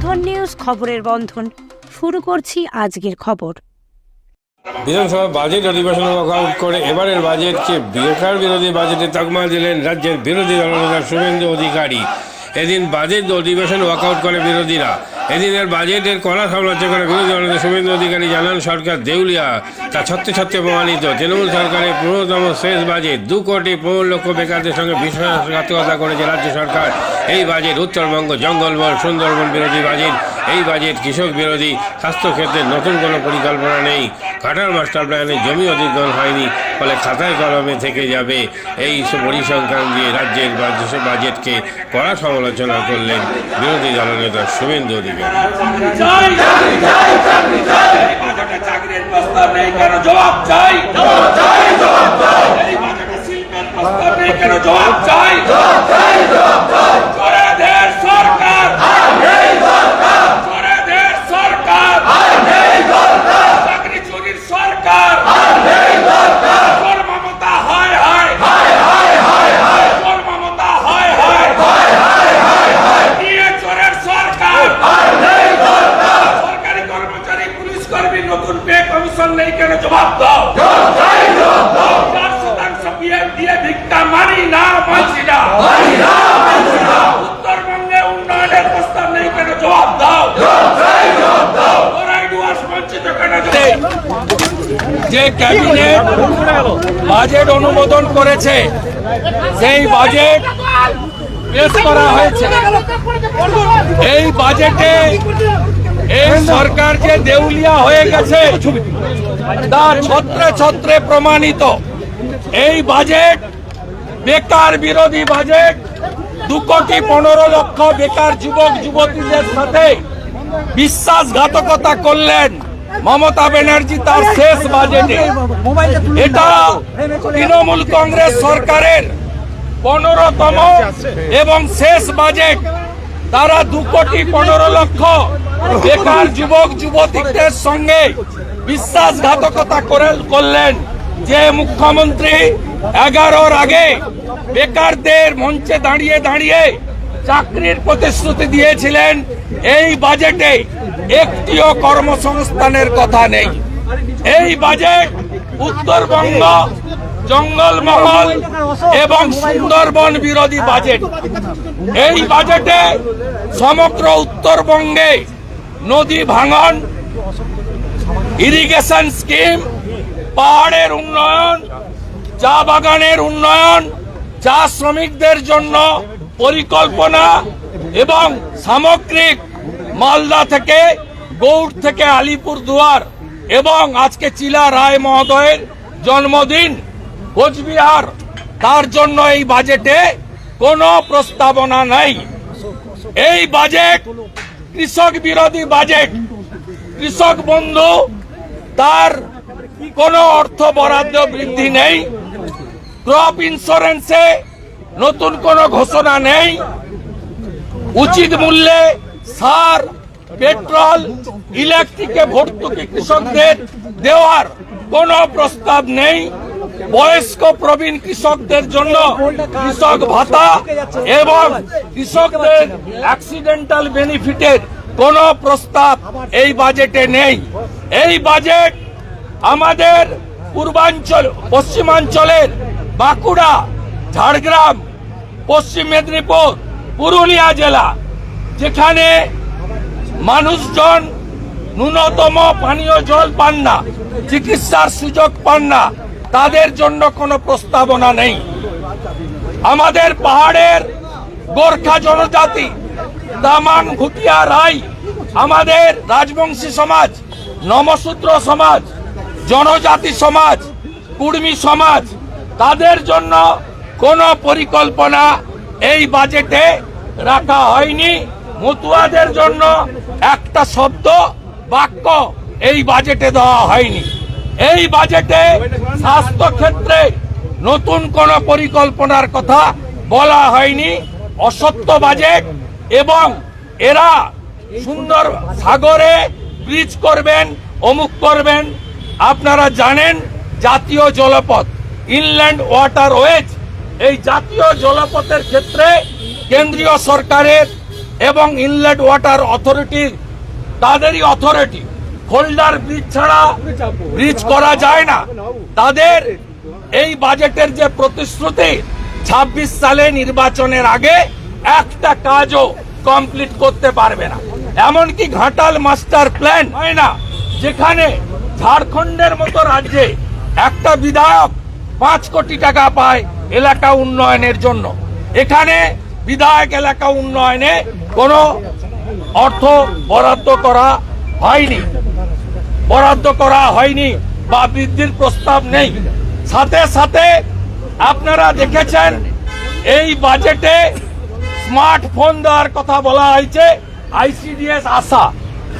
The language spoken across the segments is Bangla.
বন্ধন নিউজ খবরের বন্ধন। শুরু করছি আজকের খবর। বিধানসভা বাজেট অধিবেশন ওয়াকআউট করে এবারের বাজেটকে বেকার বিরোধী বাজেটে তকমা দিলেন রাজ্যের বিরোধী দলনেতা শুভেন্দু অধিকারী। এদিন বাজেট অধিবেশন ওয়াকআউট করে বিরোধীরা। এদিনের বাজেটের কড়া সমালোচনা করে বিরোধী দলনেতা শুভেন্দু অধিকারী জানান, সরকার দেউলিয়া, তা ছত্রে ছত্রে প্রমাণিত। তৃণমূল সরকারের পনেরোতম শেষ বাজেট দু কোটি পনেরো লক্ষ বেকারদের সঙ্গে বিশ্বাসঘাতকতা করেছে রাজ্য সরকার। এই বাজেট উত্তরবঙ্গ, জঙ্গলবন, সুন্দরবন বিরোধী বাজেট এই বাজেট কৃষক বিরোধী, স্বাস্থ্যক্ষেত্রে নতুন কোনো পরিকল্পনা নেই। কাটার মাস্টার প্ল্যানে জমি অধিগ্রহণ হয়নি, ফলে খাতায় কলমে থেকে যাবে। এই পরিসংখ্যান দিয়ে রাজ্যের বাজেট- বাজেটকে কড়া সমালোচনা করলেন বিরোধী নেতা শুভেন্দু অধিকারী। চাই চাকরি চাই চাকরি চাই। এই বাজেটে চাকরির প্রস্তাব নেই কেন? জবাব চাই। জবাব চাই জবাব চাই এই বাজেটে শিল্পের প্রস্তাব নেই কেন জবাব চাই জবাব চাই জবাব চাই করে দেশ সরকার আর নেই সরকার করে দেশ সরকার আর নেই সরকার চাকরি চুরির সরকার আর নেই সরকার তোর মমতা হায় হায় হায় হায় হায় হায় তোর মমতা হায় হায় হায় হায় হায় হায় নিয়ে চোরের সরকার সরকারি কর্মচারী পুলিশ কর্মী নতুন পে কমিশন নেই কেন জবাব দাও। চার শতাংশ পিএফ দিয়ে ভিক্ষা মানি না মানছি না। উত্তরবঙ্গে উন্নয়নের প্রস্তাব নেই কেন? জবাব দাও। ওরাই ডুয়ার্স বঞ্চিত কেন? যে ক্যাবিনেট বাজেট অনুমোদন করেছে সেই বাজেট পেশ করা হয়েছে এই বাজেটে এই সরকার যে দেউলিয়া হয়ে গেছে তা ছত্রে ছত্রে প্রমাণিত। এই বাজেট বেকার বিরোধী বাজেট দু কোটি পনেরো লক্ষ বেকার যুবক, যুবতীদের সাথে বিশ্বাসঘাতকতা করলেন মমতা ব্যানার্জি তার শেষ বাজেটে এটা তৃণমূল কংগ্রেস সরকারের পনেরোতম এবং শেষ বাজেট তারা দু কোটি পনেরো লক্ষ বেকার যুবক, যুবতীদের সঙ্গে বিশ্বাসঘাতকতা করে করলেন যে মুখ্যমন্ত্রী এগারোর আগে বেকারদের মঞ্চে দাঁড়িয়ে দাঁড়িয়ে চাকরির প্রতিশ্রুতি দিয়েছিলেন। এই বাজেটে একটিও কর্মসংস্থানের কথা নেই। এই বাজেট উত্তরবঙ্গ জঙ্গলমহল এবং সুন্দরবন বিরোধী বাজেট। এই বাজেটে সমগ্র উত্তরবঙ্গে নদী ভাঙন ইরিগেশন স্কিম পাহাড়ের উন্নয়ন, চা বাগানের উন্নয়ন, চা শ্রমিকদের জন্য পরিকল্পনা এবং সামগ্রিক মালদা থেকে গৌড় থেকে আলিপুর দুয়ার এবং আজকে চিলা রায় মহোদয়ের জন্মদিন কোচবিহার, তার জন্য এই বাজেটে কোনো প্রস্তাবনা নাই। এই বাজেট, কৃষক বিরোধী বাজেট, কৃষক বন্ধু, তার কোনো অর্থ বরাদ্দ বৃদ্ধি নেই। ক্রপ ইন্স্যুরেন্সে নতুন কোনো ঘোষণা নেই। উচিত মূল্যে সার, পেট্রোল, ইলেকট্রিকে ভর্তুকি কৃষকদের দেওয়ার কোনো প্রস্তাব নেই। বয়স্ক প্রবীণ কৃষকদের জন্য কৃষক ভাতা এবং কৃষকদের অ্যাক্সিডেন্টাল বেনিফিটের কোনো প্রস্তাব এই বাজেটে নেই। এই বাজেট আমাদের পূর্বাঞ্চল, পশ্চিমাঞ্চলের বাঁকুড়া, ঝাড়গ্রাম, পশ্চিম মেদিনীপুর, পুরুলিয়া জেলা, যেখানে মানুষজন ন্যূনতম পানীয় জল পান না, চিকিৎসার সুযোগ পান না। তাদের জন্য কোনো প্রস্তাবনা নেই। আমাদের পাহাড়ের গোর্খা জনজাতি, দামান ভুটিয়া রাই আমাদের রাজবংশী সমাজ নমশূদ্র সমাজ, জনজাতি সমাজ, কুর্মী সমাজ, তাদের জন্য কোনো পরিকল্পনা এই বাজেটে রাখা হয়নি। মতুয়াদের জন্য একটা শব্দ, বাক্য এই বাজেটে দেওয়া হয়নি। এই বাজেটে স্বাস্থ্য ক্ষেত্রে নতুন কোন পরিকল্পনার কথা বলা হয়নি। অসত্য বাজেট এবং এরা সুন্দর সাগরে ব্রিজ করবেন, অমুক করবেন। আপনারা জানেন জাতীয় জলপথ ইনল্যান্ড ওয়াটার ওয়েজ এই জাতীয় জলপথের ক্ষেত্রে কেন্দ্রীয় সরকারের এবং ইনল্যান্ড ওয়াটার অথরিটির তাদেরই অথরিটি হোল্ডার ব্রিজ ছাড়া ব্রিজ করা যায় না। তাদের এই বাজেটের যে প্রতিশ্রুতি ২৬ সালে নির্বাচনের আগে একটা কাজও কমপ্লিট করতে পারবে না। এমনকি ঘাটাল মাস্টার প্ল্যান হয় না, যেখানে ঝাড়খণ্ডের মতো রাজ্যে একটা বিধায়ক পাঁচ কোটি টাকা পায় এলাকা উন্নয়নের জন্য। এখানে বিধায়ক এলাকা উন্নয়নে কোনো অর্থ বরাদ্দ করা হয়নি। বরাদ্দ করা হয়নি বা বৃদ্ধির প্রস্তাব নেই। সাথে সাথে আপনারা দেখেছেন, এই বাজেটে স্মার্টফোন দেওয়ার কথা বলা হয়েছে, আইসিডিএস আশা।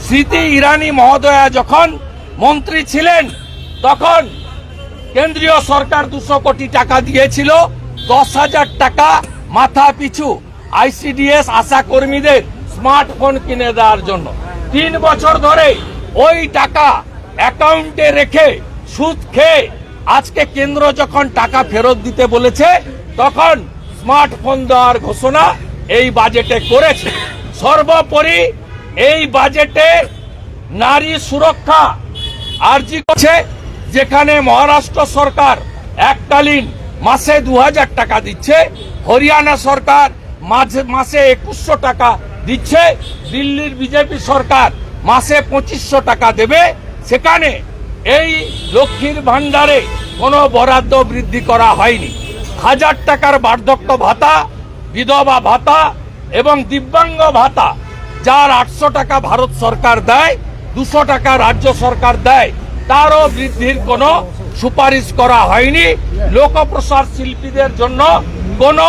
স্মৃতি ইরানি মহোদয়া যখন মন্ত্রী ছিলেন, তখন কেন্দ্রীয় সরকার দুশো কোটি টাকা দিয়েছিল, দশ হাজার টাকা মাথা পিছু আইসিডিএস আশা কর্মীদের স্মার্টফোন কিনে দেওয়ার জন্য। তিন বছর ধরে ওই টাকা অ্যাকাউন্টে রেখে সুদ খেয়ে আজকে কেন্দ্র যখন টাকা ফেরত দিতে বলেছে, তখন স্মার্টফোন দেওয়ার ঘোষণা এই বাজেটে করেছে। সর্বোপরি এই বাজেটে নারী সুরক্ষা আর্জি করছে, যেখানে মহারাষ্ট্র সরকার এককালীন মাসে দু হাজার টাকা দিচ্ছে, হরিয়ানা সরকার মাঝে, মাসে একুশশো টাকা দিচ্ছে, দিল্লির বিজেপি সরকার মাসে পঁচিশশো টাকা দেবে। সেখানে এই লক্ষ্মীর ভাণ্ডারে কোনো বরাদ্দ বৃদ্ধি করা হয়নি। হাজার টাকার বার্ধক্য ভাতা, বিধবা ভাতা এবং দিব্যাঙ্গ ভাতা, যার আটশো টাকা ভারত সরকার দেয়, দুশো টাকা রাজ্য সরকার দেয়, তারও বৃদ্ধির কোনো সুপারিশ করা হয়নি। লোকপ্রসার শিল্পীদের জন্য কোনো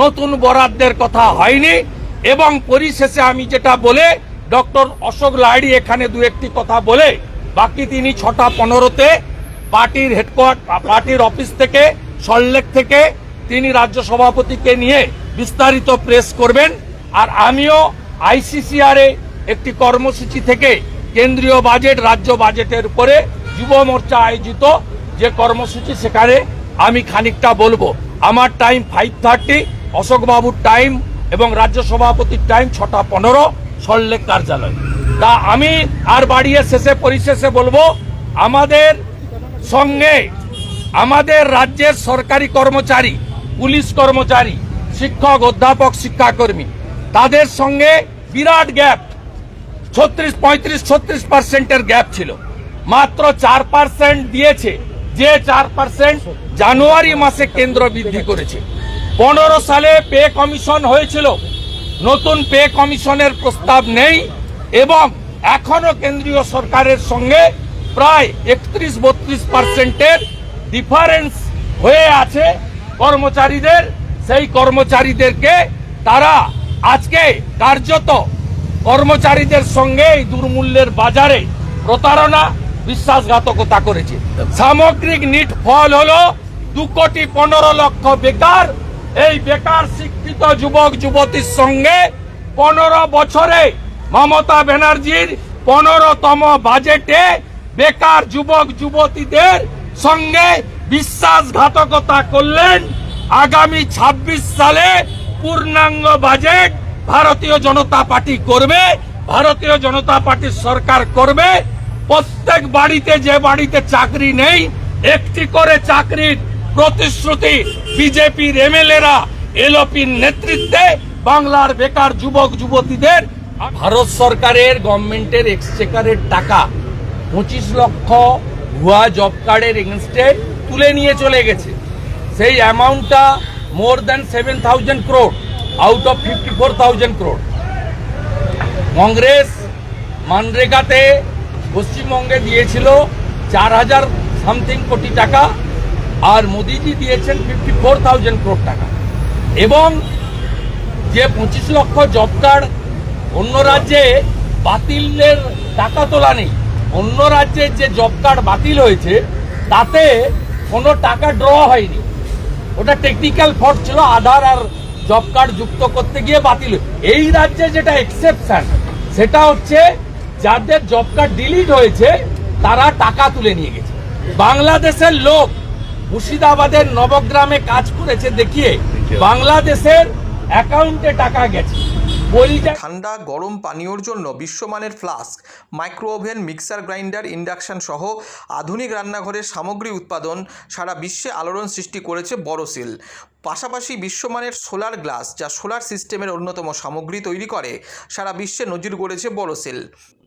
নতুন বরাদ্দের কথা হয়নি। এবং পরিশেষে আমি যেটা বলে ডক্টর অশোক লাহিড়ী এখানে দু একটি কথা বলে, বাকি তিনি ছটা পনেরোতে পার্টির হেডকোয়ার্টার পার্টির অফিস থেকে সল্লেক থেকে তিনি রাজ্য সভাপতিকে নিয়ে বিস্তারিত প্রেস করবেন। আর আমিও আইসিসিআর একটি কর্মসূচি থেকে কেন্দ্রীয় বাজেট রাজ্য বাজেটের উপরে যুব মোর্চা আয়োজিত যে কর্মসূচি, সেখানে আমি খানিকটা বলব। আমার টাইম ফাইভ থার্টি অশোকবাবুর টাইম এবং রাজ্য সভাপতির টাইম ছটা পনেরো। সল্লেক কার্যালয়। তা আমি আর বাড়িয়ে শেষে পরিশেষে বলব, আমাদের সঙ্গে আমাদের রাজ্যের সরকারি কর্মচারী, পুলিশ কর্মচারী, শিক্ষক, অধ্যাপক, শিক্ষাকর্মী, তাদের সঙ্গে বিরাট গ্যাপ, ছত্রিশ, পঁয়ত্রিশ, ছত্রিশ পার্সেন্টের গ্যাপ ছিল। মাত্র চার পার্সেন্ট দিয়েছে, যে চার পার্সেন্ট জানুয়ারি মাসে কেন্দ্র বৃদ্ধি করেছে। পনেরো সালে পে কমিশন হয়েছিল নতুন পে কমিশনের প্রস্তাব নেই এবং এখনও কেন্দ্রীয় সরকারের সঙ্গে প্রায় একত্রিশ বত্রিশ পার্সেন্টের ডিফারেন্স হয়ে আছে কর্মচারীদের। সেই কর্মচারীদেরকে তারা আজকে কার্যত কর্মচারীদের সঙ্গে এই দুর্মূল্যের বাজারে প্রতারণা, বিশ্বাসঘাতকতা করেছে। সামগ্রিক নিট ফল হলো দু কোটি পনেরো লক্ষ বেকার এই বেকার শিক্ষিত যুবক, যুবতীর সঙ্গে পনেরো বছরে মমতা ব্যানার্জির পনেরোতম বাজেটে বেকার যুবক, যুবতীদের সঙ্গে বিশ্বাসঘাতকতা করলেন আগামী ২৬ সালে পূর্ণাঙ্গ বাজেট ভারতীয় জনতা পার্টি করবে, ভারতীয় জনতা পার্টির সরকার করবে। প্রত্যেক বাড়িতে যে বাড়িতে চাকরি নেই, একটি করে চাকরির প্রতিশ্রুতি বিজেপির এমএলএরা এলপির নেতৃত্বে বাংলার বেকার যুবক যুবতীদের ভারত সরকারের গভর্নমেন্টের এক্সচেকারের টাকা পঁচিশ লক্ষ ভুয়া জব কার্ডের এগেনস্টে তুলে নিয়ে চলে গেছে। সেই অ্যামাউন্টটা more than seven thousand crore, out of fifty four thousand crore. Congress মানরেগাতে পশ্চিমবঙ্গে দিয়েছিল চার হাজার সামথিং কোটি টাকা। আর মোদিজি দিয়েছেন ফিফটি ফোর থাউজেন্ড ক্রোড টাকা। এবং যে পঁচিশ লক্ষ জব কার্ড অন্য রাজ্যে বাতিলের টাকা তোলা নেই, অন্য রাজ্যের যে জব কার্ড বাতিল হয়েছে, তাতে কোনো টাকা ড্র হয়নি। ওটা টেকনিক্যাল ফল্ট ছিল, আধার আর জব কার্ড যুক্ত করতে গিয়ে বাতিল এই রাজ্যে যেটা এক্সেপশন সেটা হচ্ছে যাদের জব কার্ড ডিলিট হয়েছে, তারা টাকা তুলে নিয়ে গেছে। বাংলাদেশের লোক মুর্শিদাবাদের নবগ্রামে কাজ করেছে দেখিয়ে বাংলাদেশের অ্যাকাউন্টে টাকা গেছে। ঠান্ডা গরম পানীয়র জন্য বিশ্বমানের flask micro oven mixer grinder induction সহ আধুনিক রান্নাঘরের সামগ্রী উৎপাদন সারা বিশ্বে আলোড়ন সৃষ্টি করেছে বড়সিল পাশাপাশি বিশ্বমানের সোলার গ্লাস যা সোলার সিস্টেমের অন্যতম সামগ্রী তৈরি করে সারা বিশ্বে নজির গড়েছে বড়সিল